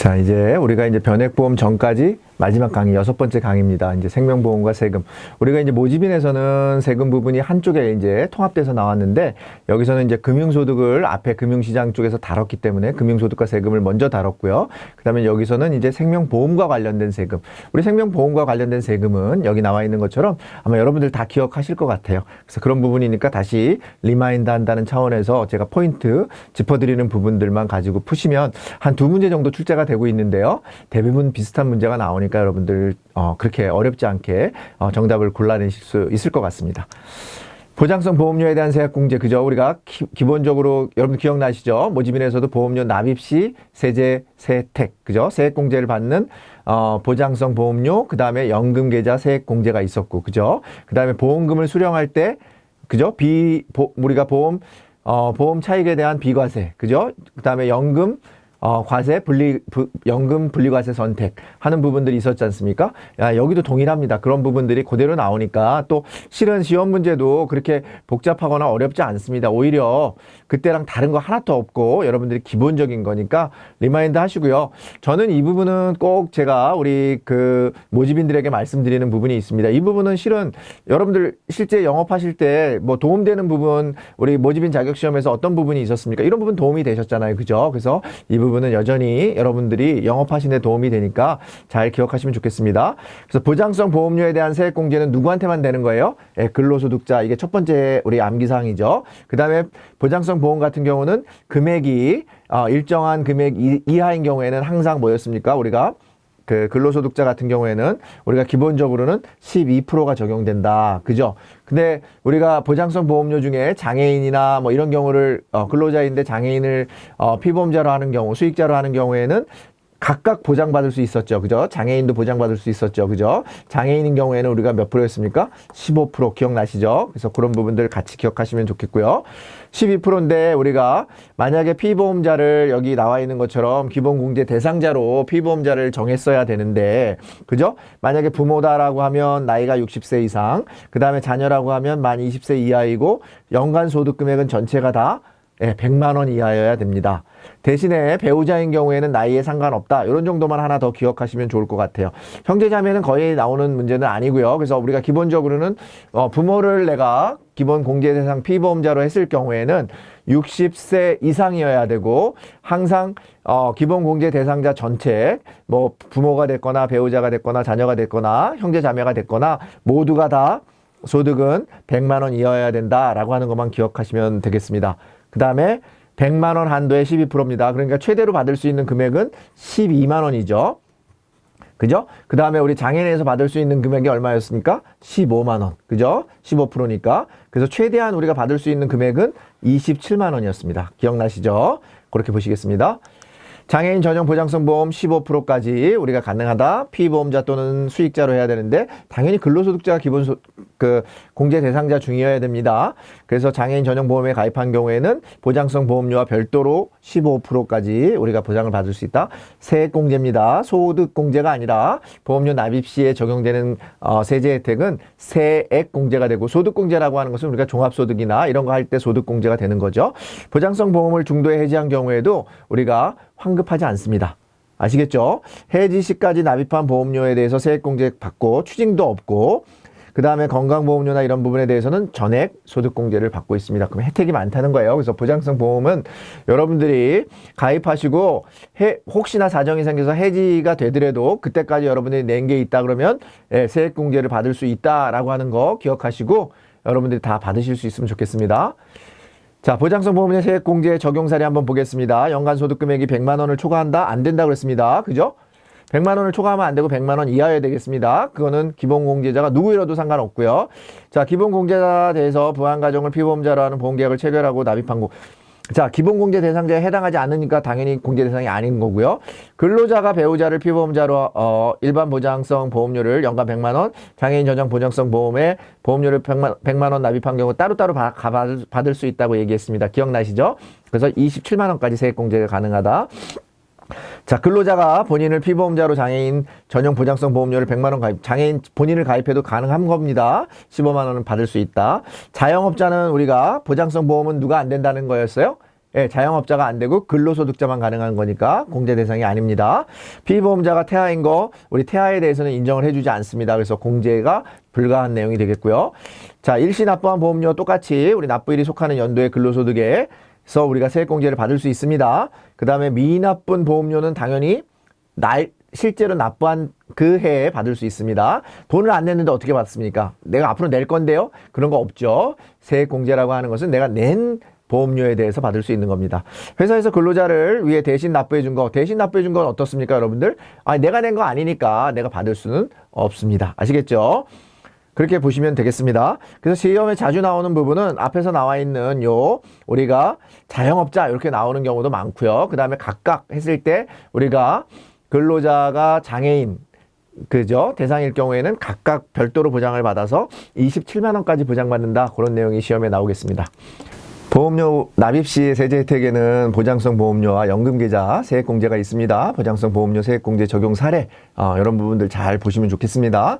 자, 이제 우리가 이제 변액보험 전까지 마지막 강의 여섯 번째 강의입니다. 이제 생명보험과 세금. 우리가 이제 모집인에서는 세금 부분이 한쪽에 이제 통합돼서 나왔는데 여기서는 이제 금융소득을 앞에 금융시장 쪽에서 다뤘기 때문에 금융소득과 세금을 먼저 다뤘고요. 그 다음에 여기서는 이제 생명보험과 관련된 세금. 우리 생명보험과 관련된 세금은 여기 나와 있는 것처럼 아마 여러분들 다 기억하실 것 같아요. 그래서 그런 부분이니까 다시 리마인드 한다는 차원에서 제가 포인트 짚어드리는 부분들만 가지고 푸시면 한 두 문제 정도 출제가 되고 있는데요. 대부분 비슷한 문제가 나오니까 여러분들 어, 그렇게 어렵지 않게 어, 정답을 골라내실 수 있을 것 같습니다. 보장성 보험료에 대한 세액 공제 그죠? 우리가 기, 기본적으로 여러분 기억나시죠? 모집인에서도 보험료 납입 시 세제 세택 그죠? 세액 공제를 받는 어, 보장성 보험료 그 다음에 연금 계좌 세액 공제가 있었고 그죠? 그 다음에 보험금을 수령할 때 그죠? 비 보, 우리가 보험 어, 보험 차익에 대한 비과세 그죠? 그 다음에 연금 어, 과세 분리 부, 연금 분리 과세 선택 하는 부분들이 있었지 않습니까? 야, 여기도 동일합니다. 그런 부분들이 그대로 나오니까 또 실은 시험 문제도 그렇게 복잡하거나 어렵지 않습니다. 오히려 그때랑 다른 거 하나도 없고 여러분들이 기본적인 거니까 리마인드 하시고요. 저는 이 부분은 꼭 제가 우리 그 모집인들에게 말씀드리는 부분이 있습니다. 이 부분은 실은 여러분들 실제 영업하실 때 뭐 도움되는 부분 우리 모집인 자격 시험에서 어떤 부분이 있었습니까? 이런 부분 도움이 되셨잖아요. 그죠? 그래서 이 부분 은 여전히 여러분들이 영업하시는 데 도움이 되니까 잘 기억하시면 좋겠습니다. 그래서 보장성 보험료에 대한 세액 공제는 누구한테만 되는 거예요? 예, 근로소득자. 이게 첫 번째 우리 암기사항이죠. 그 다음에 보장성 보험 같은 경우는 금액이 어, 일정한 금액 이- 이하인 경우에는 항상 뭐였습니까? 우리가 그 근로소득자 같은 경우에는 우리가 기본적으로는 12%가 적용된다. 그죠? 근데 우리가 보장성 보험료 중에 장애인이나 뭐 이런 경우를 어, 근로자인데 장애인을 어, 피보험자로 하는 경우, 수익자로 하는 경우에는 각각 보장받을 수 있었죠. 그죠? 장애인도 보장받을 수 있었죠. 그죠? 장애인인 경우에는 우리가 몇 프로였습니까? 15% 기억나시죠? 그래서 그런 부분들 같이 기억하시면 좋겠고요. 12%인데 우리가 만약에 피보험자를 여기 나와 있는 것처럼 기본공제 대상자로 피보험자를 정했어야 되는데, 그죠? 만약에 부모다라고 하면 나이가 60세 이상, 그 다음에 자녀라고 하면 만 20세 이하이고, 연간 소득 금액은 전체가 다 예, 100만 원 이하여야 됩니다. 대신에 배우자인 경우에는 나이에 상관없다. 이런 정도만 하나 더 기억하시면 좋을 것 같아요. 형제자매는 거의 나오는 문제는 아니고요. 그래서 우리가 기본적으로는 어, 부모를 내가 기본 공제 대상 피보험자로 했을 경우에는 60세 이상이어야 되고 항상 어, 기본 공제 대상자 전체 뭐 부모가 됐거나 배우자가 됐거나 자녀가 됐거나 형제자매가 됐거나 모두가 다 소득은 100만 원 이하여야 된다라고 하는 것만 기억하시면 되겠습니다. 그 다음에 100만 원 한도의 12%입니다. 그러니까 최대로 받을 수 있는 금액은 12만 원이죠. 그죠? 그 다음에 우리 장애인에서 받을 수 있는 금액이 얼마였습니까? 15만 원. 그죠? 15%니까. 그래서 최대한 우리가 받을 수 있는 금액은 27만 원이었습니다. 기억나시죠? 그렇게 보시겠습니다. 장애인 전용 보장성 보험 15%까지 우리가 가능하다. 피보험자 또는 수익자로 해야 되는데 당연히 근로소득자가 기본 소, 그 공제 대상자 중이어야 됩니다. 그래서 장애인 전용 보험에 가입한 경우에는 보장성 보험료와 별도로 15%까지 우리가 보장을 받을 수 있다. 세액 공제입니다. 소득 공제가 아니라 보험료 납입 시에 적용되는 어, 세제 혜택은 세액 공제가 되고 소득 공제라고 하는 것은 우리가 종합소득이나 이런 거 할 때 소득 공제가 되는 거죠. 보장성 보험을 중도에 해지한 경우에도 우리가 환급하지 않습니다. 아시겠죠? 해지 시까지 납입한 보험료에 대해서 세액 공제 받고 추징도 없고 그 다음에 건강보험료나 이런 부분에 대해서는 전액 소득공제를 받고 있습니다. 그럼 혜택이 많다는 거예요. 그래서 보장성 보험은 여러분들이 가입하시고 해, 혹시나 사정이 생겨서 해지가 되더라도 그때까지 여러분들이 낸 게 있다 그러면 예, 세액공제를 받을 수 있다라고 하는 거 기억하시고 여러분들이 다 받으실 수 있으면 좋겠습니다. 자, 보장성 보험료 세액 공제 적용 사례 한번 보겠습니다. 연간 소득 금액이 100만 원을 초과한다? 안 된다 그랬습니다. 그죠? 100만 원을 초과하면 안 되고 100만 원 이하여야 되겠습니다. 그거는 기본 공제자가 누구이라도 상관없고요. 자, 기본 공제자에 대해서 부한 가정을 피보험자로 하는 보험계약을 체결하고 납입한 거. 자, 기본 공제 대상자에 해당하지 않으니까 당연히 공제 대상이 아닌 거고요. 근로자가 배우자를 피보험자로 어, 일반 보장성 보험료를 연간 100만 원, 장애인 전용 보장성 보험에 보험료를 100만, 100만 원 납입한 경우 따로따로 바, 가- 받을, 받을 수 있다고 얘기했습니다. 기억나시죠? 그래서 27만 원까지 세액 공제가 가능하다. 자, 근로자가 본인을 피보험자로 장애인 전용 보장성 보험료를 100만 원 가입, 장애인 본인을 가입해도 가능한 겁니다. 15만 원은 받을 수 있다. 자영업자는 우리가 보장성 보험은 누가 안 된다는 거였어요? 예, 자영업자가 안 되고 근로소득자만 가능한 거니까 공제 대상이 아닙니다. 피보험자가 태아인 거 우리 태아에 대해서는 인정을 해주지 않습니다. 그래서 공제가 불가한 내용이 되겠고요. 자, 일시 납부한 보험료 똑같이 우리 납부일이 속하는 연도의 근로소득에 서 우리가 세액공제를 받을 수 있습니다. 그 다음에 미납분 보험료는 당연히 날 실제로 납부한 그 해에 받을 수 있습니다. 돈을 안 냈는데 어떻게 받습니까? 내가 앞으로 낼 건데요? 그런 거 없죠. 세액공제라고 하는 것은 내가 낸 보험료에 대해서 받을 수 있는 겁니다. 회사에서 근로자를 위해 대신 납부해 준 거, 대신 납부해 준 건 어떻습니까, 여러분들? 아, 내가 낸 거 아니니까 내가 받을 수는 없습니다. 아시겠죠? 그렇게 보시면 되겠습니다. 그래서 시험에 자주 나오는 부분은 앞에서 나와 있는 요 우리가 자영업자 이렇게 나오는 경우도 많고요. 그 다음에 각각 했을 때 우리가 근로자가 장애인 그죠 대상일 경우에는 각각 별도로 보장을 받아서 27만 원까지 보장받는다 그런 내용이 시험에 나오겠습니다. 보험료 납입 시 세제 혜택에는 보장성 보험료와 연금 계좌 세액 공제가 있습니다. 보장성 보험료 세액 공제 적용 사례 어, 이런 부분들 잘 보시면 좋겠습니다.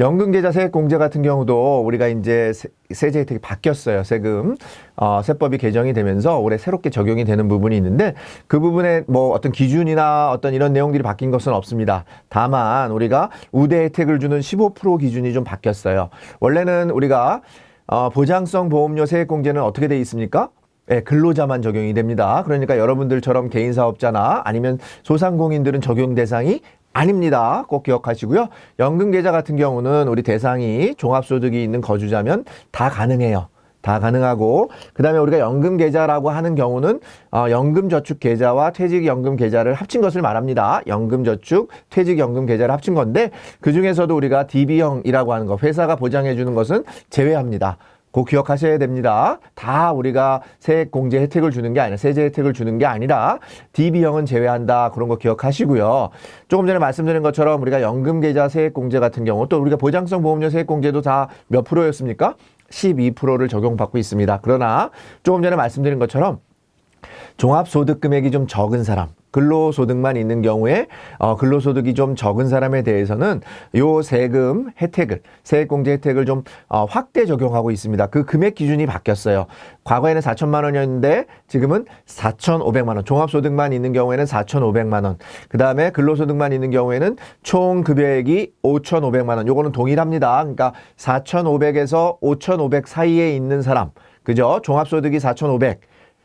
연금 계좌 세액 공제 같은 경우도 우리가 이제 세- 세제 혜택이 바뀌었어요. 세금 어, 세법이 개정이 되면서 올해 새롭게 적용이 되는 부분이 있는데 그 부분에 뭐 어떤 기준이나 어떤 이런 내용들이 바뀐 것은 없습니다. 다만 우리가 우대 혜택을 주는 15% 기준이 좀 바뀌었어요. 원래는 우리가 어, 보장성 보험료 세액 공제는 어떻게 돼 있습니까? 예, 근로자만 적용이 됩니다. 그러니까 여러분들처럼 개인 사업자나 아니면 소상공인들은 적용 대상이 아닙니다. 꼭 기억하시고요. 연금 계좌 같은 경우는 우리 대상이 종합소득이 있는 거주자면 다 가능해요. 다 가능하고 그다음에 우리가 연금 계좌라고 하는 경우는 어, 연금 저축 계좌와 퇴직 연금 계좌를 합친 것을 말합니다. 연금 저축, 퇴직 연금 계좌를 합친 건데 그 중에서도 우리가 DB형이라고 하는 거 회사가 보장해 주는 것은 제외합니다. 꼭 기억하셔야 됩니다. 다 우리가 세액 공제 혜택을 주는 게 아니라 세제 혜택을 주는 게 아니라 DB형은 제외한다. 그런 거 기억하시고요. 조금 전에 말씀드린 것처럼 우리가 연금 계좌 세액 공제 같은 경우 또 우리가 보장성 보험료 세액 공제도 다 몇 프로였습니까? 12%를 적용받고 있습니다. 그러나 조금 전에 말씀드린 것처럼 종합소득 금액이 좀 적은 사람, 근로소득만 있는 경우에 어, 근로소득이 좀 적은 사람에 대해서는 요 세금 혜택을 세액공제 혜택을 좀 어, 확대 적용하고 있습니다. 그 금액 기준이 바뀌었어요. 과거에는 4천만 원이었는데 지금은 4,500만 원. 종합소득만 있는 경우에는 4,500만 원. 그 다음에 근로소득만 있는 경우에는 총 급여액이 5,500만 원. 요거는 동일합니다. 그러니까 4,500에서 5,500 사이에 있는 사람, 그죠? 종합소득이 4,500.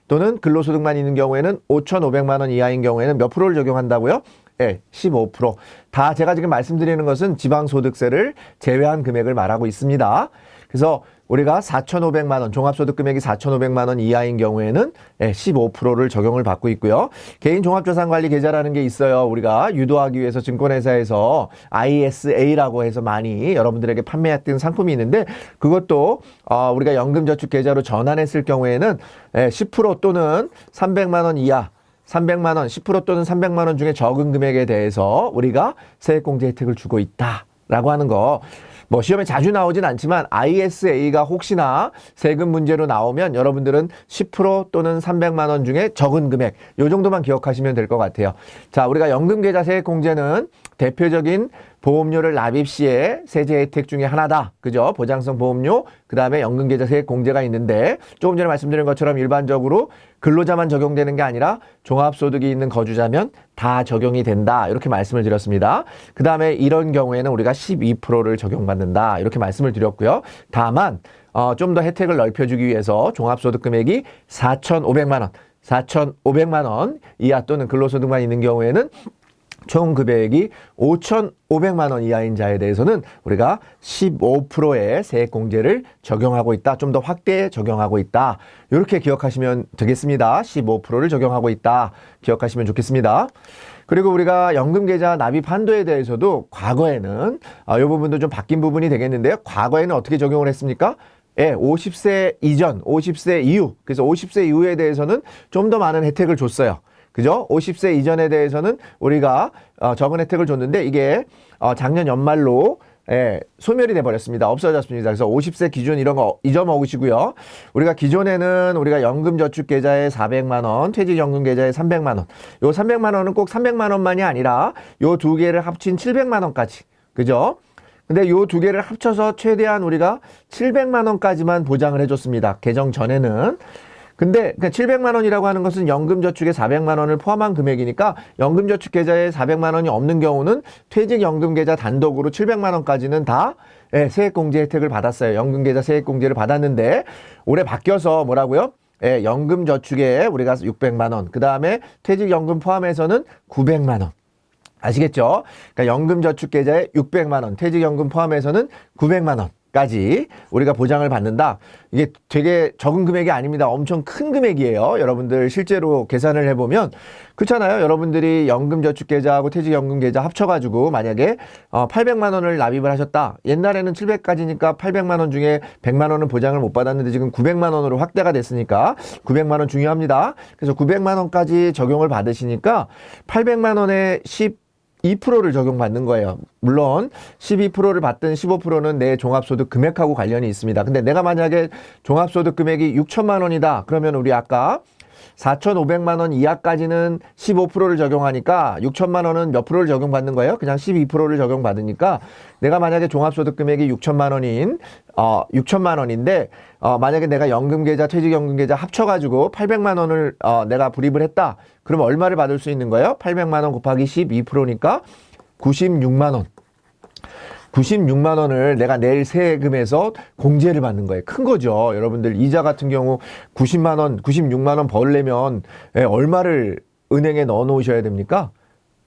또는 근로소득만 있는 경우에는 5,500만 원 이하인 경우에는 몇 프로를 적용한다고요? 예, 15%. 다 제가 지금 말씀드리는 것은 지방소득세를 제외한 금액을 말하고 있습니다. 그래서 우리가 4,500만 원, 종합소득 금액이 4,500만 원 이하인 경우에는 예, 15%를 적용을 받고 있고요. 개인 종합자산관리 계좌라는 게 있어요. 우리가 유도하기 위해서 증권회사에서 ISA라고 해서 많이 여러분들에게 판매했던 상품이 있는데 그것도 어, 우리가 연금저축 계좌로 전환했을 경우에는 예, 10% 또는 300만 원 이하 300만 원, 10% 또는 300만 원 중에 적은 금액에 대해서 우리가 세액공제 혜택을 주고 있다라고 하는 거. 뭐 시험에 자주 나오진 않지만 ISA가 혹시나 세금 문제로 나오면 여러분들은 10% 또는 300만 원 중에 적은 금액 요 정도만 기억하시면 될 것 같아요. 자, 우리가 연금 계좌 세액 공제는 대표적인 보험료를 납입 시에 세제 혜택 중에 하나다. 그죠? 보장성 보험료, 그 다음에 연금 계좌 세액 공제가 있는데 조금 전에 말씀드린 것처럼 일반적으로 근로자만 적용되는 게 아니라 종합소득이 있는 거주자면 다 적용이 된다. 이렇게 말씀을 드렸습니다. 그 다음에 이런 경우에는 우리가 12%를 적용받는다. 이렇게 말씀을 드렸고요. 다만 어, 좀 더 혜택을 넓혀주기 위해서 종합소득 금액이 4,500만 원, 4,500만 원 이하 또는 근로소득만 있는 경우에는 총 금액이 5,500만 원 이하인 자에 대해서는 우리가 15%의 세액 공제를 적용하고 있다. 좀 더 확대 적용하고 있다. 이렇게 기억하시면 되겠습니다. 15%를 적용하고 있다. 기억하시면 좋겠습니다. 그리고 우리가 연금 계좌 납입 한도에 대해서도 과거에는 아, 이 부분도 좀 바뀐 부분이 되겠는데요. 과거에는 어떻게 적용을 했습니까? 예, 50세 이전, 50세 이후. 그래서 50세 이후에 대해서는 좀 더 많은 혜택을 줬어요. 그죠? 50세 이전에 대해서는 우리가 어, 적은 혜택을 줬는데 이게 어, 작년 연말로 예, 소멸이 돼 버렸습니다. 없어졌습니다. 그래서 50세 기준 이런 거 잊어먹으시고요. 우리가 기존에는 우리가 연금 저축 계좌에 400만 원, 퇴직 연금 계좌에 300만 원. 요 300만 원은 꼭 300만 원만이 아니라 요 두 개를 합친 700만 원까지. 그죠? 근데 요 두 개를 합쳐서 최대한 우리가 700만 원까지만 보장을 해 줬습니다. 개정 전에는 근데 그러니까 700만 원이라고 하는 것은 연금 저축에 400만 원을 포함한 금액이니까 연금 저축 계좌에 400만 원이 없는 경우는 퇴직 연금 계좌 단독으로 700만 원까지는 다 예, 세액 공제 혜택을 받았어요. 연금 계좌 세액 공제를 받았는데 올해 바뀌어서 뭐라고요? 예, 연금 저축에 우리가 600만 원, 그 다음에 퇴직 연금 포함해서는 900만 원. 아시겠죠? 그러니까 연금 저축 계좌에 600만 원, 퇴직연금 포함해서는 900만 원. 까지 우리가 보장을 받는다. 이게 되게 적은 금액이 아닙니다. 엄청 큰 금액이에요. 여러분들 실제로 계산을 해보면 그렇잖아요. 여러분들이 연금 저축 계좌하고 퇴직연금 계좌 합쳐가지고 만약에 어, 800만 원을 납입을 하셨다. 옛날에는 700까지니까 800만 원 중에 100만 원은 보장을 못 받았는데 지금 900만 원으로 확대가 됐으니까 900만 원 중요합니다. 그래서 900만 원까지 적용을 받으시니까 800만 원에 10 2%를 적용받는 거예요. 물론 12%를 받든 15%는 내 종합소득 금액하고 관련이 있습니다. 근데 내가 만약에 종합소득 금액이 6천만 원이다. 그러면 우리 아까 4,500만 원 이하까지는 15%를 적용하니까 6천만 원은 몇 프로를 적용받는 거예요? 그냥 12%를 적용받으니까 내가 만약에 종합소득 금액이 6천만 원인 어 6천만 원인데 어 만약에 내가 연금 계좌, 퇴직 연금 계좌 합쳐 가지고 800만 원을 어 내가 불입을 했다. 그러면 얼마를 받을 수 있는 거예요? 800만 원 곱하기 12%니까 96만 원. 96만 원을 내가 낼 세금에서 공제를 받는 거예요. 큰 거죠. 여러분들 이자 같은 경우 90만 원, 96만 원 벌려면 예, 얼마를 은행에 넣어 놓으셔야 됩니까?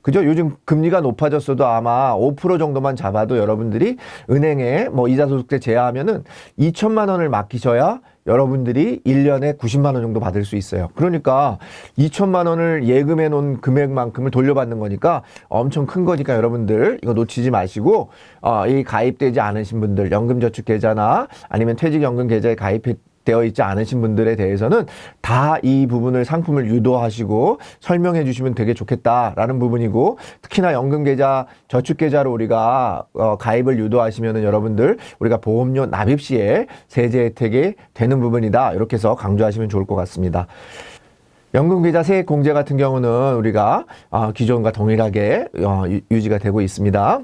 그죠? 요즘 금리가 높아졌어도 아마 5% 정도만 잡아도 여러분들이 은행에 뭐 이자 소득세 제하하면은 2천만 원을 맡기셔야 여러분들이 1년에 90만 원 정도 받을 수 있어요. 그러니까 2천만 원을 예금해 놓은 금액만큼을 돌려받는 거니까 엄청 큰 거니까 여러분들 이거 놓치지 마시고 어, 이 가입되지 않으신 분들 연금저축 계좌나 아니면 퇴직연금 계좌에 가입해 되어 있지 않으신 분들에 대해서는 다 이 부분을 상품을 유도하시고 설명해 주시면 되게 좋겠다라는 부분이고 특히나 연금 계좌 저축 계좌로 우리가 어, 가입을 유도하시면은 여러분들 우리가 보험료 납입 시에 세제 혜택이 되는 부분이다 이렇게 해서 강조하시면 좋을 것 같습니다. 연금계좌 세액 공제 같은 경우는 우리가 어, 기존과 동일하게 어, 유- 유지가 되고 있습니다.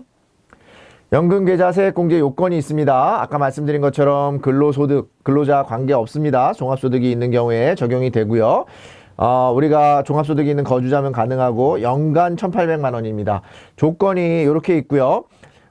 연금계좌 세액공제 요건이 있습니다. 아까 말씀드린 것처럼 근로소득, 근로자 관계 없습니다. 종합소득이 있는 경우에 적용이 되고요. 어, 우리가 종합소득이 있는 거주자면 가능하고 연간 1,800만 원입니다. 조건이 이렇게 있고요.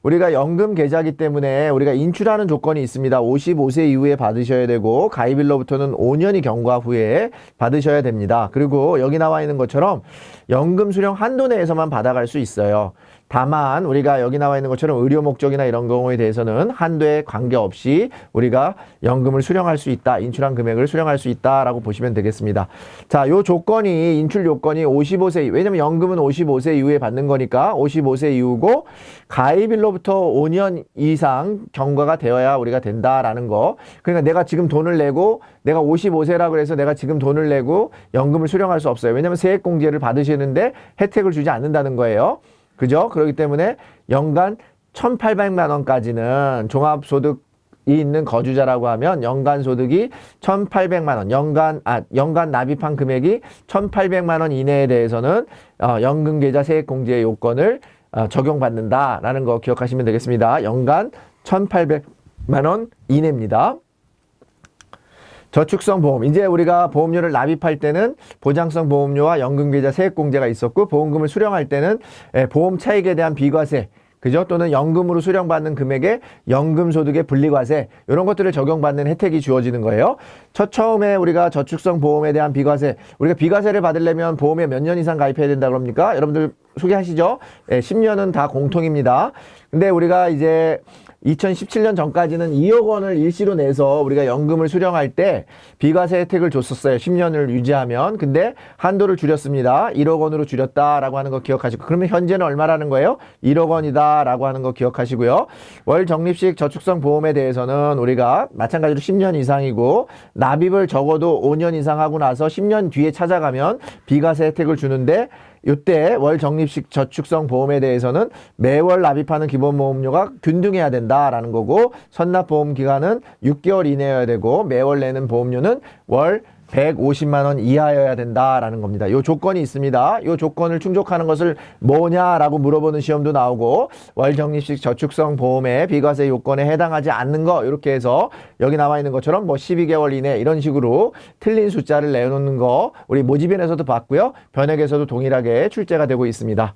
우리가 연금 계좌기 때문에 우리가 인출하는 조건이 있습니다. 55세 이후에 받으셔야 되고 가입일로부터는 5년이 경과 후에 받으셔야 됩니다. 그리고 여기 나와 있는 것처럼 연금 수령 한도 내에서만 받아갈 수 있어요. 다만 우리가 여기 나와 있는 것처럼 의료 목적이나 이런 경우에 대해서는 한도에 관계없이 우리가 연금을 수령할 수 있다. 인출한 금액을 수령할 수 있다라고 보시면 되겠습니다. 자, 요 조건이 인출 요건이 55세 왜냐면 연금은 55세 이후에 받는 거니까 55세 이후고 가입일로부터 5년 이상 경과가 되어야 우리가 된다라는 거. 그러니까 내가 지금 돈을 내고 내가 55세라 그래서 내가 지금 돈을 내고 연금을 수령할 수 없어요. 왜냐면 세액 공제를 받으시는데 혜택을 주지 않는다는 거예요. 그죠? 그렇기 때문에 연간 1,800만 원까지는 종합소득 이 있는 거주자라고 하면 연간 소득이 1,800만 원, 연간 아 연간 납입한 금액이 1,800만 원 이내에 대해서는 어, 연금 계좌 세액 공제 요건을 어, 적용받는다라는 거 기억하시면 되겠습니다. 연간 1,800만 원 이내입니다. 저축성 보험. 이제 우리가 보험료를 납입할 때는 보장성 보험료와 연금계좌 세액공제가 있었고 보험금을 수령할 때는 예, 보험 차익에 대한 비과세 그죠? 또는 연금으로 수령받는 금액에 연금 소득의 분리과세 이런 것들을 적용받는 혜택이 주어지는 거예요. 첫 처음에 우리가 저축성 보험에 대한 비과세 우리가 비과세를 받으려면 보험에 몇 년 이상 가입해야 된다 그럽니까? 여러분들 소개하시죠. 예, 10년은 다 공통입니다. 근데 우리가 이제 2017년 전까지는 2억 원을 일시로 내서 우리가 연금을 수령할 때 비과세 혜택을 줬었어요. 10년을 유지하면. 근데 한도를 줄였습니다. 1억 원으로 줄였다라고 하는 거 기억하시고. 그러면 현재는 얼마라는 거예요? 1억 원이다라고 하는 거 기억하시고요. 월 적립식 저축성 보험에 대해서는 우리가 마찬가지로 10년 이상이고 납입을 적어도 5년 이상 하고 나서 10년 뒤에 찾아가면 비과세 혜택을 주는데 이때 월 적립식 저축성 보험에 대해서는 매월 납입하는 기본 보험료가 균등해야 된다라는 거고 선납 보험 기간은 6개월 이내여야 되고 매월 내는 보험료는 월 150만 원 이하여야 된다라는 겁니다. 요 조건이 있습니다. 요 조건을 충족하는 것을 뭐냐라고 물어보는 시험도 나오고 월 적립식 저축성 보험의 비과세 요건에 해당하지 않는 거 이렇게 해서 여기 나와 있는 것처럼 뭐 12개월 이내 이런 식으로 틀린 숫자를 내놓는 거 우리 모집인에서도 봤고요. 변액에서도 동일하게 출제가 되고 있습니다.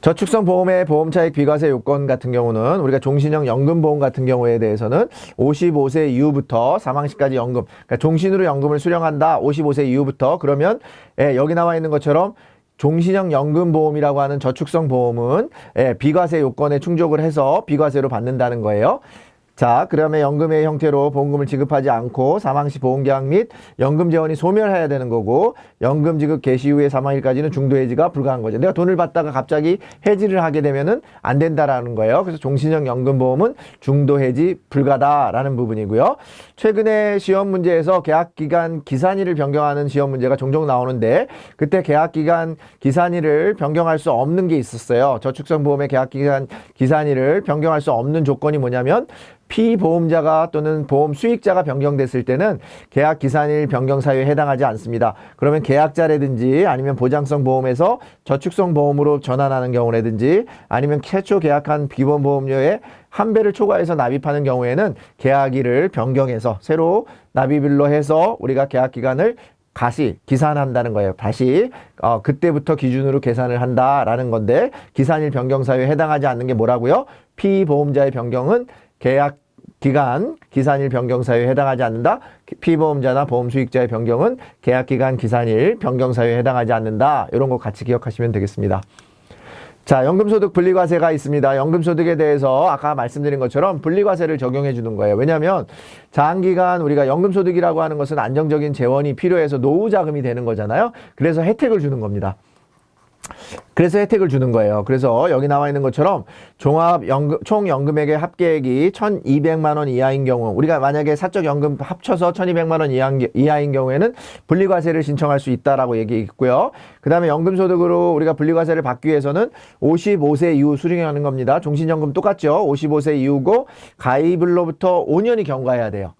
저축성 보험의 보험차익 비과세 요건 같은 경우는 우리가 종신형 연금보험 같은 경우에 대해서는 55세 이후부터 사망시까지 연금, 그러니까 종신으로 연금을 수령한다. 55세 이후부터 그러면 예, 여기 나와 있는 것처럼 종신형 연금보험이라고 하는 저축성 보험은 예, 비과세 요건에 충족을 해서 비과세로 받는다는 거예요. 자, 그러면 연금의 형태로 보험금을 지급하지 않고 사망 시 보험계약 및 연금 재원이 소멸해야 되는 거고 연금 지급 개시 후에 사망일까지는 중도 해지가 불가한 거죠. 내가 돈을 받다가 갑자기 해지를 하게 되면은 안 된다라는 거예요. 그래서 종신형 연금 보험은 중도 해지 불가다라는 부분이고요. 최근에 시험 문제에서 계약 기간 기산일을 변경하는 시험 문제가 종종 나오는데 그때 계약 기간 기산일을 변경할 수 없는 게 있었어요. 저축성 보험의 계약 기간 기산일을 변경할 수 없는 조건이 뭐냐면 피보험자가 또는 보험 수익자가 변경됐을 때는 계약 기산일 변경 사유에 해당하지 않습니다. 그러면 계약자라든지 아니면 보장성 보험에서 저축성 보험으로 전환하는 경우라든지 아니면 최초 계약한 비보험 보험료의 한 배를 초과해서 납입하는 경우에는 계약일을 변경해서 새로 납입일로 해서 우리가 계약 기간을 다시 기산한다는 거예요. 다시 어, 그때부터 기준으로 계산을 한다라는 건데 기산일 변경 사유에 해당하지 않는 게 뭐라고요? 피보험자의 변경은 계약 기간 기산일 변경 사유에 해당하지 않는다. 피보험자나 보험 수익자의 변경은 계약 기간 기산일 변경 사유에 해당하지 않는다. 이런 거 같이 기억하시면 되겠습니다. 자, 연금소득 분리과세가 있습니다. 연금소득에 대해서 아까 말씀드린 것처럼 분리과세를 적용해 주는 거예요. 왜냐하면 장기간 우리가 연금소득이라고 하는 것은 안정적인 재원이 필요해서 노후자금이 되는 거잖아요. 그래서 혜택을 주는 겁니다. 그래서 혜택을 주는 거예요. 그래서 여기 나와 있는 것처럼 종합 연금 총 연금액의 합계액이 1,200만 원 이하인 경우 우리가 만약에 사적 연금 합쳐서 1,200만 원 이하인, 경우에는 분리과세를 신청할 수 있다라고 얘기했고요. 그 다음에 연금 소득으로 우리가 분리과세를 받기 위해서는 55세 이후 수령하는 겁니다. 종신연금 똑같죠. 55세 이후고 가입일로부터 5년이 경과해야 돼요.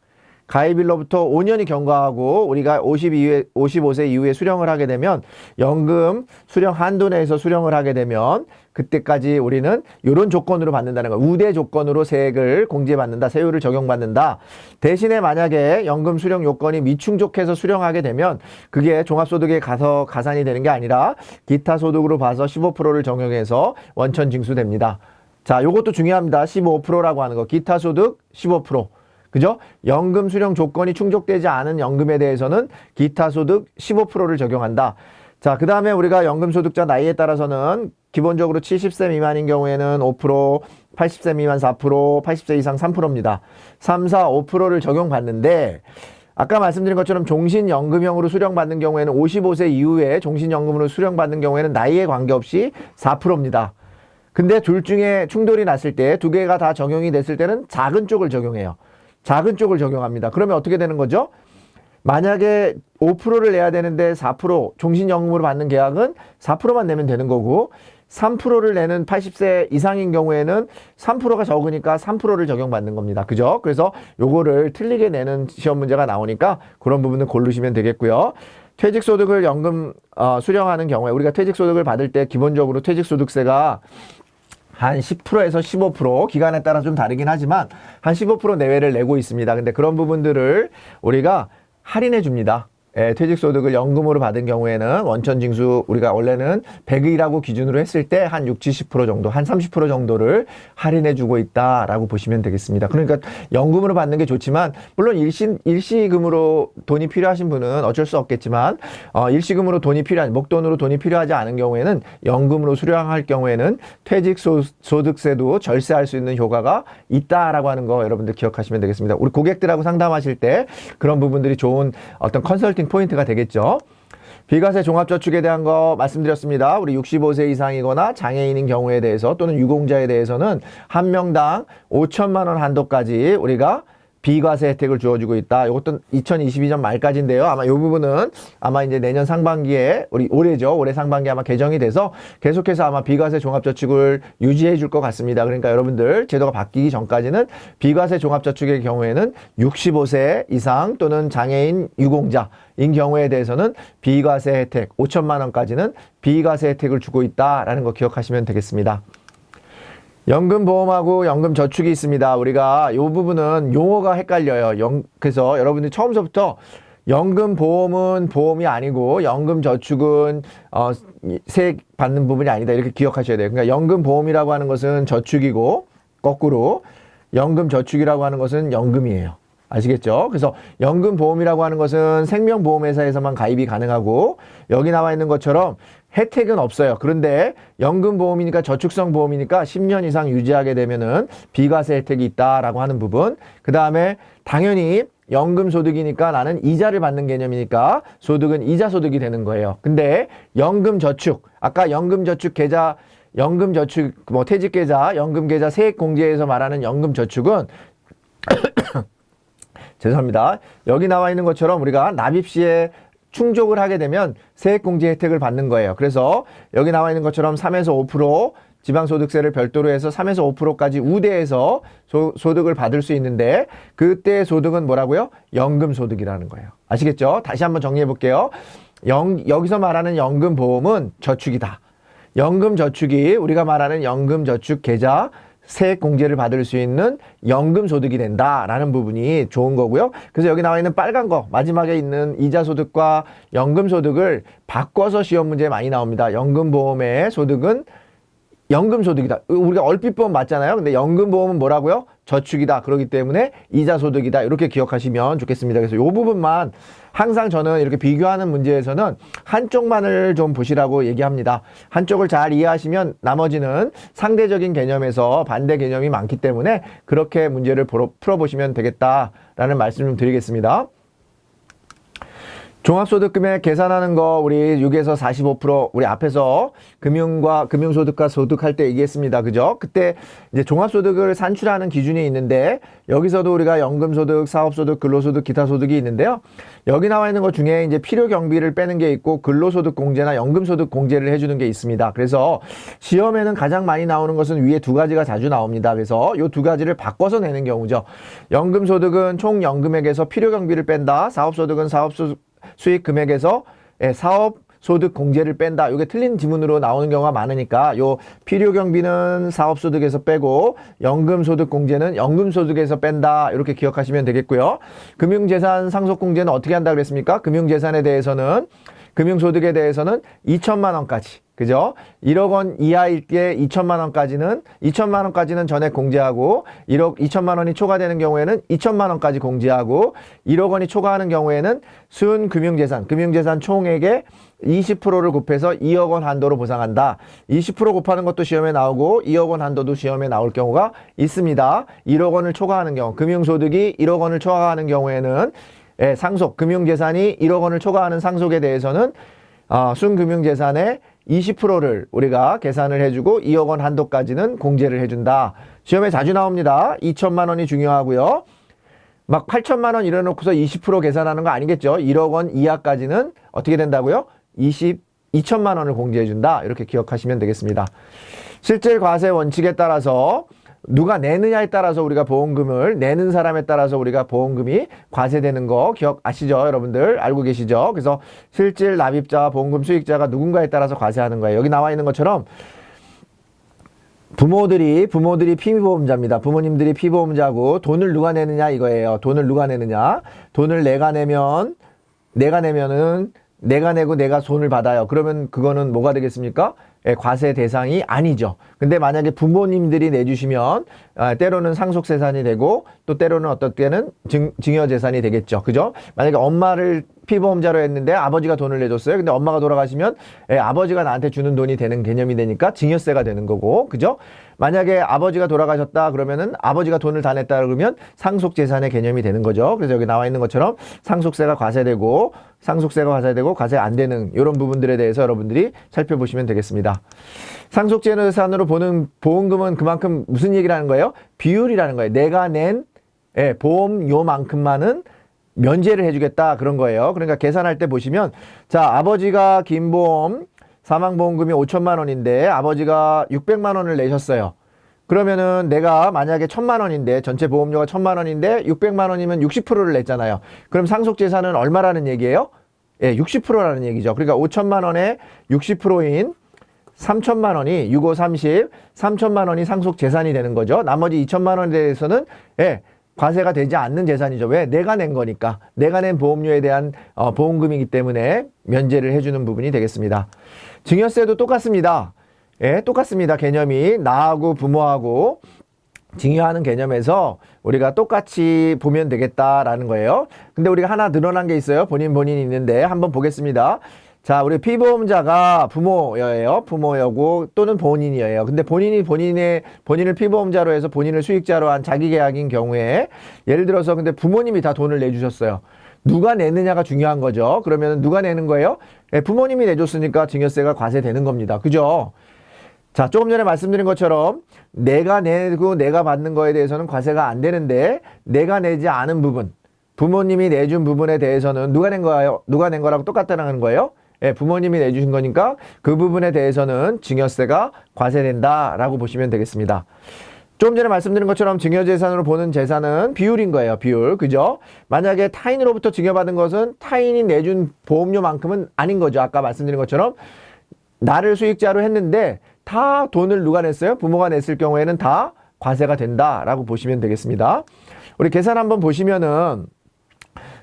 가입일로부터 5년이 경과하고 우리가 50 이후에, 55세 이후에 수령을 하게 되면 연금 수령 한도 내에서 수령을 하게 되면 그때까지 우리는 이런 조건으로 받는다는 거예요. 우대 조건으로 세액을 공제받는다. 세율을 적용받는다. 대신에 만약에 연금 수령 요건이 미충족해서 수령하게 되면 그게 종합소득에 가서 가산이 되는 게 아니라 기타 소득으로 봐서 15%를 적용해서 원천 징수됩니다. 자, 요것도 중요합니다. 15%라고 하는 거. 기타 소득 15%. 그죠? 연금 수령 조건이 충족되지 않은 연금에 대해서는 기타 소득 15%를 적용한다. 자, 그 다음에 우리가 연금 소득자 나이에 따라서는 기본적으로 70세 미만인 경우에는 5%, 80세 미만 4%, 80세 이상 3%입니다. 3, 4, 5%를 적용받는데 아까 말씀드린 것처럼 종신연금형으로 수령받는 경우에는 55세 이후에 종신연금으로 수령받는 경우에는 나이에 관계없이 4%입니다. 근데 둘 중에 충돌이 났을 때 두 개가 다 적용이 됐을 때는 작은 쪽을 적용해요. 작은 쪽을 적용합니다. 그러면 어떻게 되는 거죠? 만약에 5%를 내야 되는데 4% 종신연금으로 받는 계약은 4%만 내면 되는 거고 3%를 내는 80세 이상인 경우에는 3%가 적으니까 3%를 적용받는 겁니다. 그죠? 그래서 요거를 틀리게 내는 시험 문제가 나오니까 그런 부분은 고르시면 되겠고요. 퇴직소득을 연금 어, 수령하는 경우에 우리가 퇴직소득을 받을 때 기본적으로 퇴직소득세가 한 10%에서 15% 기간에 따라 좀 다르긴 하지만 한 15% 내외를 내고 있습니다. 근데 그런 부분들을 우리가 할인해 줍니다. 예, 퇴직소득을 연금으로 받은 경우에는 원천징수 우리가 원래는 100일이라고 기준으로 했을 때 한 6, 70% 정도, 한 30% 정도를 할인해 주고 있다라고 보시면 되겠습니다. 그러니까 연금으로 받는 게 좋지만 물론 일시 일시금으로 돈이 필요하신 분은 어쩔 수 없겠지만 어, 일시금으로 돈이 필요한 목돈으로 돈이 필요하지 않은 경우에는 연금으로 수령할 경우에는 퇴직소득세도 절세할 수 있는 효과가 있다라고 하는 거 여러분들 기억하시면 되겠습니다. 우리 고객들하고 상담하실 때 그런 부분들이 좋은 어떤 컨설팅 포인트가 되겠죠. 비과세 종합저축에 대한 거 말씀드렸습니다. 우리 65세 이상이거나 장애인인 경우에 대해서 또는 유공자에 대해서는 한 명당 5천만 원 한도까지 우리가 비과세 혜택을 주어주고 있다. 이것도 2022년 말까지인데요. 아마 이 부분은 아마 이제 내년 상반기에 우리 올해죠. 올해 상반기 아마 개정이 돼서 계속해서 아마 비과세 종합저축을 유지해 줄 것 같습니다. 그러니까 여러분들 제도가 바뀌기 전까지는 비과세 종합저축의 경우에는 65세 이상 또는 장애인 유공자인 경우에 대해서는 비과세 혜택 5천만 원까지는 비과세 혜택을 주고 있다라는 거 기억하시면 되겠습니다. 연금보험하고 연금저축이 있습니다. 우리가 이 부분은 용어가 헷갈려요. 연- 그래서 여러분들이 처음서부터 연금보험은 보험이 아니고 연금저축은 어, 세액 받는 부분이 아니다. 이렇게 기억하셔야 돼요. 그러니까 연금보험이라고 하는 것은 저축이고 거꾸로 연금저축이라고 하는 것은 연금이에요. 아시겠죠? 그래서 연금보험이라고 하는 것은 생명보험회사에서만 가입이 가능하고 여기 나와 있는 것처럼 혜택은 없어요. 그런데 연금보험이니까 저축성 보험이니까 10년 이상 유지하게 되면은 비과세 혜택이 있다라고 하는 부분. 그 다음에 당연히 연금 소득이니까 나는 이자를 받는 개념이니까 소득은 이자 소득이 되는 거예요. 근데 연금 저축, 아까 연금 저축 계좌 연금 저축 뭐 퇴직 계좌, 연금 계좌 세액 공제에서 말하는 연금 저축은 죄송합니다. 여기 나와 있는 것처럼 우리가 납입 시에 충족을 하게 되면 세액공제 혜택을 받는 거예요. 그래서 여기 나와 있는 것처럼 3에서 5% 지방소득세를 별도로 해서 3에서 5%까지 우대해서 소, 소득을 받을 수 있는데 그때 소득은 뭐라고요? 연금소득이라는 거예요. 아시겠죠? 다시 한번 정리해 볼게요. 영, 여기서 말하는 연금보험은 저축이다. 연금저축이 우리가 말하는 연금저축 계좌 세액 공제를 받을 수 있는 연금 소득이 된다라는 부분이 좋은 거고요. 그래서 여기 나와 있는 빨간 거 마지막에 있는 이자 소득과 연금 소득을 바꿔서 시험 문제에 많이 나옵니다. 연금 보험의 소득은 연금 소득이다. 우리가 얼핏 보면 맞잖아요. 근데 연금 보험은 뭐라고요? 저축이다. 그렇기 때문에 이자 소득이다. 이렇게 기억하시면 좋겠습니다. 그래서 이 부분만 항상 저는 이렇게 비교하는 문제에서는 한쪽만을 좀 보시라고 얘기합니다. 한쪽을 잘 이해하시면 나머지는 상대적인 개념에서 반대 개념이 많기 때문에 그렇게 문제를 풀어- 풀어보시면 되겠다라는 말씀 좀 드리겠습니다. 종합소득금액 계산하는 거 우리 6에서 45% 우리 앞에서 금융과 금융소득과 소득할 때 얘기했습니다. 그죠? 그때 이제 종합소득을 산출하는 기준이 있는데 여기서도 우리가 연금소득, 사업소득, 근로소득, 기타소득이 있는데요. 여기 나와 있는 것 중에 이제 필요 경비를 빼는 게 있고 근로소득 공제나 연금소득 공제를 해주는 게 있습니다. 그래서 시험에는 가장 많이 나오는 것은 위에 두 가지가 자주 나옵니다. 그래서 이 두 가지를 바꿔서 내는 경우죠. 연금소득은 총 연금액에서 필요 경비를 뺀다. 사업소득은 사업소득 수익 금액에서 예, 사업 소득 공제를 뺀다. 이게 틀린 지문으로 나오는 경우가 많으니까 요 필요 경비는 사업 소득에서 빼고 연금 소득 공제는 연금 소득에서 뺀다. 이렇게 기억하시면 되겠고요. 금융 재산 상속 공제는 어떻게 한다 그랬습니까? 금융 재산에 대해서는 금융 소득에 대해서는 2천만 원까지 그죠? 1억 원 이하일 때 2천만 원까지는 2천만 원까지는 전액 공제하고 1억 2천만 원이 초과되는 경우에는 2천만 원까지 공제하고 1억 원이 초과하는 경우에는 순 금융재산, 금융재산 총액의 20%를 곱해서 2억 원 한도로 보상한다. 20% 곱하는 것도 시험에 나오고 2억 원 한도도 시험에 나올 경우가 있습니다. 1억 원을 초과하는 경우, 금융소득이 1억 원을 초과하는 경우에는 예, 상속, 금융재산이 1억 원을 초과하는 상속에 대해서는 어, 순금융재산의 20%를 우리가 계산을 해주고 2억 원 한도까지는 공제를 해준다. 시험에 자주 나옵니다. 2천만 원이 중요하고요. 막 8천만 원 이래놓고서 20% 계산하는 거 아니겠죠? 1억 원 이하까지는 어떻게 된다고요? 20, 2천만 원을 공제해준다. 이렇게 기억하시면 되겠습니다. 실질 과세 원칙에 따라서 누가 내느냐에 따라서 우리가 보험금을 내는 사람에 따라서 우리가 보험금이 과세되는 거 기억 아시죠? 여러분들 알고 계시죠? 그래서 실질 납입자와 보험금 수익자가 누군가에 따라서 과세하는 거예요. 여기 나와 있는 것처럼 부모들이 부모들이 피보험자입니다. 부모님들이 피보험자고 돈을 누가 내느냐 이거예요. 돈을 누가 내느냐? 돈을 내가 내면 내가 내면은 내가 내고 내가 손을 받아요. 그러면 그거는 뭐가 되겠습니까? 예, 과세 대상이 아니죠. 근데 만약에 부모님들이 내주시면 아, 때로는 상속 재산이 되고 또 때로는 어떨 때는 증, 증여 재산이 되겠죠. 그죠? 만약에 엄마를 피보험자로 했는데 아버지가 돈을 내줬어요. 근데 엄마가 돌아가시면 예, 아버지가 나한테 주는 돈이 되는 개념이 되니까 증여세가 되는 거고, 그죠? 만약에 아버지가 돌아가셨다 그러면은 아버지가 돈을 다 냈다 그러면 상속 재산의 개념이 되는 거죠. 그래서 여기 나와 있는 것처럼 상속세가 과세되고 상속세가 과세되고 과세 안 되는 이런 부분들에 대해서 여러분들이 살펴보시면 되겠습니다. 상속재산으로 보는 보험금은 그만큼 무슨 얘기를 하는 거예요? 비율이라는 거예요. 내가 낸 예, 보험료만큼만은 면제를 해주겠다 그런 거예요. 그러니까 계산할 때 보시면 자 아버지가 김보험 사망보험금이 5천만 원인데 아버지가 600만 원을 내셨어요. 그러면은 내가 만약에 1000만 원인데 전체 보험료가 1000만 원인데 600만 원이면 60%를 냈잖아요. 그럼 상속 재산은 얼마라는 얘기예요? 예, 60%라는 얘기죠. 그러니까 5천만 원에 60%인 3천만 원이 65, 30, 3천만 원이 상속 재산이 되는 거죠. 나머지 2천만 원에 대해서는 예, 과세가 되지 않는 재산이죠. 왜? 내가 낸 거니까. 내가 낸 보험료에 대한 어, 보험금이기 때문에 면제를 해주는 부분이 되겠습니다. 증여세도 똑같습니다. 예, 똑같습니다. 개념이 나하고 부모하고 증여하는 개념에서 우리가 똑같이 보면 되겠다라는 거예요. 근데 우리가 하나 늘어난 게 있어요. 본인 본인이 있는데 한번 보겠습니다. 자, 우리 피보험자가 부모여예요. 부모여고 또는 본인이에요. 근데 본인이 본인의 본인을 피보험자로 해서 본인을 수익자로 한 자기 계약인 경우에 예를 들어서 근데 부모님이 다 돈을 내주셨어요. 누가 내느냐가 중요한 거죠. 그러면 누가 내는 거예요? 예, 부모님이 내줬으니까 증여세가 과세되는 겁니다. 그죠? 자, 조금 전에 말씀드린 것처럼 내가 내고 내가 받는 거에 대해서는 과세가 안 되는데 내가 내지 않은 부분, 부모님이 내준 부분에 대해서는 누가 낸 거예요? 누가 낸 거라고 똑같다는 거예요? 예, 부모님이 내주신 거니까 그 부분에 대해서는 증여세가 과세된다라고 보시면 되겠습니다. 조금 전에 말씀드린 것처럼 증여재산으로 보는 재산은 비율인 거예요. 비율. 그죠? 만약에 타인으로부터 증여받은 것은 타인이 내준 보험료만큼은 아닌 거죠. 아까 말씀드린 것처럼 나를 수익자로 했는데 다 돈을 누가 냈어요? 부모가 냈을 경우에는 다 과세가 된다라고 보시면 되겠습니다. 우리 계산 한번 보시면은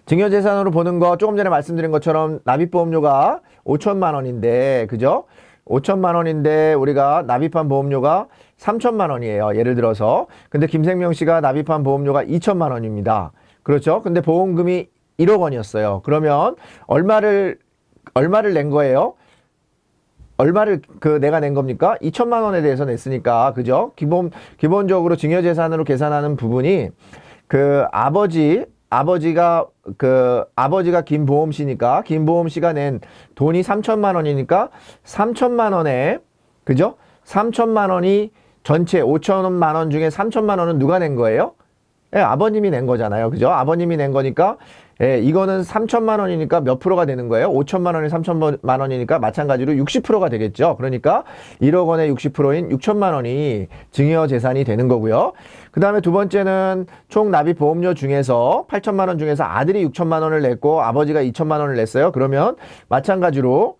증여재산으로 보는 거 조금 전에 말씀드린 것처럼 납입보험료가 5천만 원인데 그죠? 5천만 원인데 우리가 납입한 보험료가 3천만 원이에요. 예를 들어서. 근데 김생명 씨가 납입한 보험료가 2천만 원입니다. 그렇죠? 근데 보험금이 1억 원이었어요. 그러면 얼마를 얼마를 낸 거예요? 얼마를 그 내가 낸 겁니까? 2천만 원에 대해서 냈으니까 그죠? 기본 기본적으로 증여재산으로 계산하는 부분이 그 아버지 아버지가 그 아버지가 김보험 씨니까 김보험 씨가 낸 돈이 3천만 원이니까 3천만 원에 그죠? 3천만 원이 전체 5천만 원 중에 3천만 원은 누가 낸 거예요? 예, 아버님이 낸 거잖아요. 그죠? 아버님이 낸 거니까 예, 이거는 3천만 원이니까 몇 프로가 되는 거예요? 5천만 원에 3천만 원이니까 마찬가지로 60%가 되겠죠. 그러니까 1억 원의 60%인 6천만 원이 증여 재산이 되는 거고요. 그 다음에 두 번째는 총 납입 보험료 중에서 8천만 원 중에서 아들이 6천만 원을 냈고 아버지가 2천만 원을 냈어요. 그러면 마찬가지로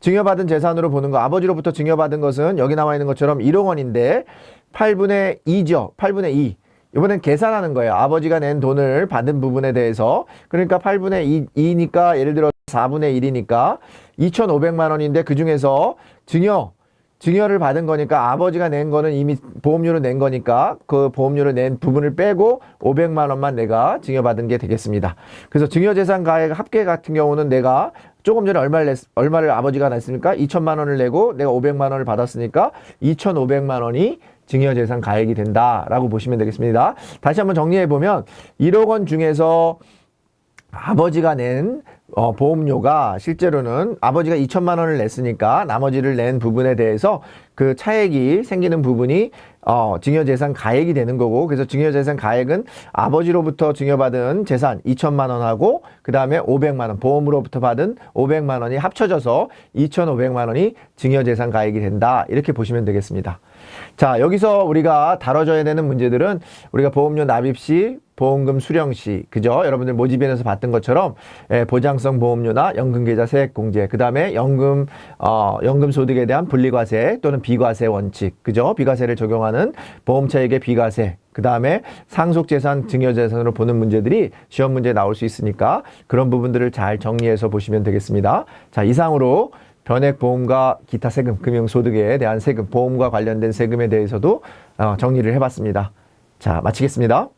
증여받은 재산으로 보는 거 아버지로부터 증여받은 것은 여기 나와 있는 것처럼 1억 원인데 8분의 2죠. 8분의 2. 이번엔 계산하는 거예요. 아버지가 낸 돈을 받은 부분에 대해서. 그러니까 8분의 2, 니까 예를 들어 4분의 1이니까 2,500만 원인데 그 중에서 증여, 증여를 받은 거니까 아버지가 낸 거는 이미 보험료를 낸 거니까 그 보험료를 낸 부분을 빼고 500만 원만 내가 증여받은 게 되겠습니다. 그래서 증여재산 가액 합계 같은 경우는 내가 조금 전에 얼마를 냈, 얼마를 아버지가 냈으니까 2천만 원을 내고 내가 500만 원을 받았으니까 2,500만 원이 증여재산 가액이 된다라고 보시면 되겠습니다. 다시 한번 정리해 보면 1억 원 중에서 아버지가 낸 어, 보험료가 실제로는 아버지가 2천만 원을 냈으니까 나머지를 낸 부분에 대해서 그 차액이 생기는 부분이 어, 증여재산 가액이 되는 거고 그래서 증여재산 가액은 아버지로부터 증여받은 재산 2천만 원하고 그 다음에 500만 원 보험으로부터 받은 500만 원이 합쳐져서 2,500만 원이 증여재산 가액이 된다 이렇게 보시면 되겠습니다. 자 여기서 우리가 다뤄져야 되는 문제들은 우리가 보험료 납입 시 보험금 수령 시 그죠? 여러분들 모집인에서 봤던 것처럼 예, 보장성 보험료나 연금계좌 세액 공제 그 다음에 연금 어, 연금 소득에 대한 분리과세 또는 비과세 원칙 그죠? 비과세를 적용하는 보험차익의 비과세 그 다음에 상속재산 증여재산으로 보는 문제들이 시험 문제에 나올 수 있으니까 그런 부분들을 잘 정리해서 보시면 되겠습니다. 자 이상으로 변액 보험과 기타 세금, 금융소득에 대한 세금, 보험과 관련된 세금에 대해서도 어, 정리를 해봤습니다. 자, 마치겠습니다.